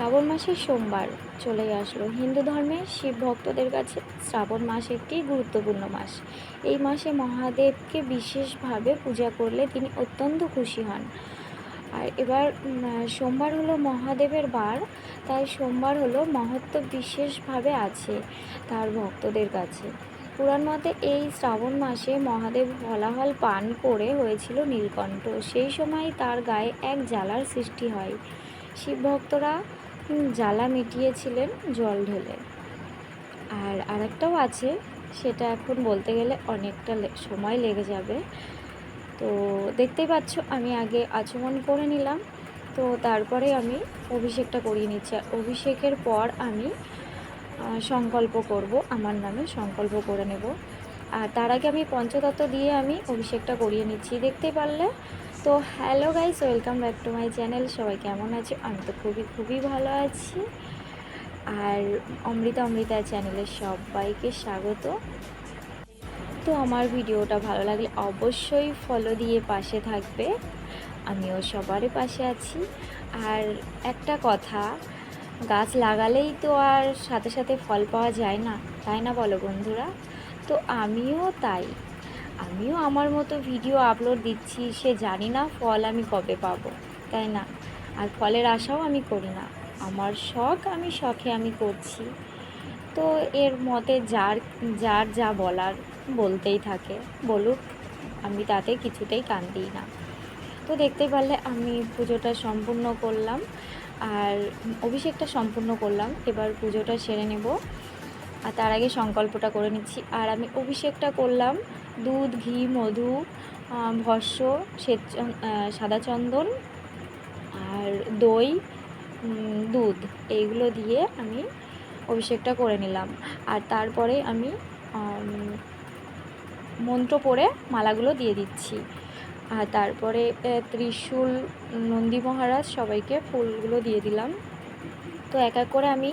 শ্রাবণ মাসের সোমবার চলে আসলো। হিন্দু ধর্মে শিব ভক্তদের কাছে শ্রাবণ মাস একটি গুরুত্বপূর্ণ মাস। এই মাসে মহাদেবকে বিশেষভাবে পূজা করলে তিনি অত্যন্ত খুশি হন। আর এবার সোমবার হলো মহাদেবের বার, তাই সোমবার হলো মহত্ব বিশেষভাবে আছে তার ভক্তদের কাছে। পুরাণ মতে এই শ্রাবণ মাসে মহাদেব হলাহল পান করে হয়েছিল নীলকণ্ঠ। সেই সময় তার গায়ে এক জ্বালার সৃষ্টি হয়। শিব ভক্তরা জ্বালা মিটিয়েছিলেন জল ঢেলে। আর আরেকটাও আছে, সেটা এখন বলতে গেলে অনেকটা সময় লেগে যাবে। তো দেখতেই পাচ্ছ, আমি আগে আচমন করে নিলাম। তো তারপরে আমি অভিষেকটা করিয়ে নিচ্ছি। আর অভিষেকের পর আমি সংকল্প করব, আমার নামে সংকল্প করে নেব। আর তার আগে আমি পঞ্চতত্ত্ব দিয়ে আমি অভিষেকটা করিয়ে নিচ্ছি। দেখতে পারলে? তো hello guys welcome back to my channel সবাই কেমন আছে? আমি তো খুবই খুবই ভালো আছি। আর অমৃতা অমৃতা চ্যানেলের সবাইকে স্বাগত। তো আমার ভিডিওটা ভালো লাগলে অবশ্যই ফলো দিয়ে পাশে থাকবে। আমিও সবারই পাশে আছি। আর একটা কথা, গাছ লাগালেই তো আর সাথে সাথে ফল পাওয়া যায় না। তাই না বলো বন্ধুরা? তো আমিও তাই। আমিও আমার মতো ভিডিও আপলোড দিচ্ছি, সে জানি না ফল আমি কবে পাবো, তাই না? আর ফলের আশাও আমি করি না। আমার শখ আমি শখে আমি করছি। তো এর মতে যার যার যা বলার বলতেই থাকে। বলুক, আমি তাতে কিছুতেই কান দিই না। তো দেখতে পারলে আমি পুজোটা সম্পূর্ণ করলাম। আর অভিষেকটা সম্পূর্ণ করলাম। এবার পুজোটা সেরে নেব। আর তার আগে সংকল্পটা করে নিচ্ছি। আর আমি অভিষেকটা করলাম, দুধ, ঘি, মধু ভস্য সাদা চন্দন আর দই দুধ। এইগুলো দিয়ে আমি অভিষেকটা করে নিলাম। আর তারপরে আমি মন্ত্র পড়ে মালাগুলো দিয়ে দিচ্ছি। আর তারপরে ত্রিশূল নন্দী মহারাজ সবাইকে ফুলগুলো দিয়ে দিলাম। তো এক এক করে আমি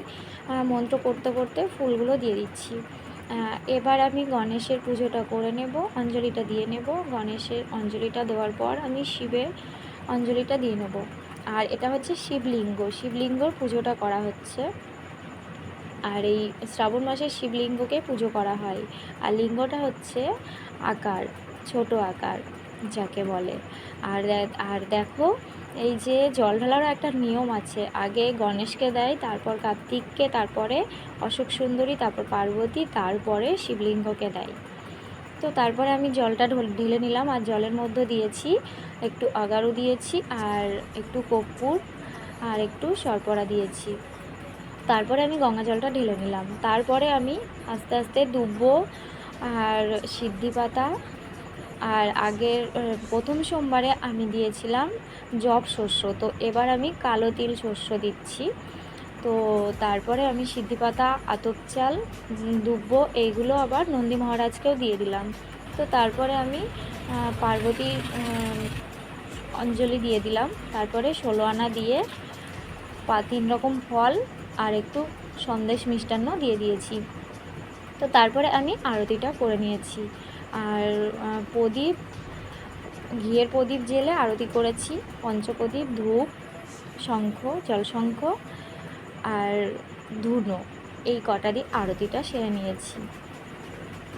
মন্ত্র করতে করতে ফুলগুলো দিয়ে দিচ্ছি। এবার আমি গণেশের পুজোটা করে নেব, অঞ্জলিটা দিয়ে নেব। গণেশের অঞ্জলিটা দেওয়ার পর আমি শিবের অঞ্জলিটা দিয়ে নেব। আর এটা হচ্ছে শিবলিঙ্গ। শিবলিঙ্গর পুজোটা করা হচ্ছে। আর এই শ্রাবণ মাসে শিবলিঙ্গকে পুজো করা হয়। আর লিঙ্গটা হচ্ছে আকার, ছোট আকার, যাকে বলে। আর আর দেখো এই যে জল ঢালারও একটা নিয়ম আছে। আগে গণেশকে দেয়, তারপর কার্তিককে, তারপরে অশোক সুন্দরী, তারপর পার্বতী, তারপরে শিবলিঙ্গকে দেয়। তো তারপরে আমি জলটা ঢোল- নিলাম আর জলের মধ্যে দিয়েছি, একটু আগারু দিয়েছি আর একটু কর্পূর আর একটু সরপরা দিয়েছি। তারপরে আমি গঙ্গা জলটা ঢেলে নিলাম। তারপরে আমি আস্তে আস্তে দুব্বো আর সিদ্ধি পাতা আর আগের প্রথম সোমবারে আমি দিয়েছিলাম জব শস্য। তো এবার আমি কালো তিল শস্য দিচ্ছি। তো তারপরে আমি সিদ্ধি পাতা আতপ চাল দুব্বো এইগুলো আবার নন্দী মহারাজকেও দিয়ে দিলাম। তো তারপরে আমি পার্বতী অঞ্জলি দিয়ে দিলাম। তারপরে ষোলো আনা দিয়ে পা, তিন রকম ফল আর একটু সন্দেশ মিষ্টান্ন দিয়ে দিয়েছি। তো তারপরে আমি আরতিটা করে নিয়েছি। আর প্রদীপ, ঘিয়ের প্রদীপ জেলে আরতি করেছি, পঞ্চপ্রদীপ, ধূপ, শঙ্খ, জলশঙ্খ আর ধুনো এই কটা দিয়ে আরতিটা সেরে নিয়েছি।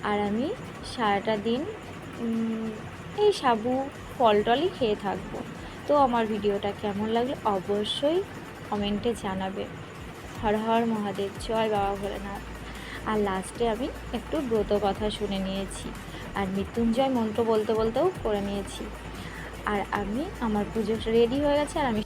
আর আমি সারাটা দিন এই সাবু ফল টলই খেয়ে থাকব। তো আমার ভিডিওটা কেমন লাগল অবশ্যই কমেন্টে জানাবে। হর হর মহাদেব, জয় বাবা ভোলেনাথ। আর লাস্টে আমি একটু ব্রত কথা শুনে নিয়েছি। আর মৃত্যুঞ্জয় মন্ত্র বলতে বলতেও করে নিয়েছি। আর আমি, আমার পুজো রেডি হয়ে গেছে আর আমি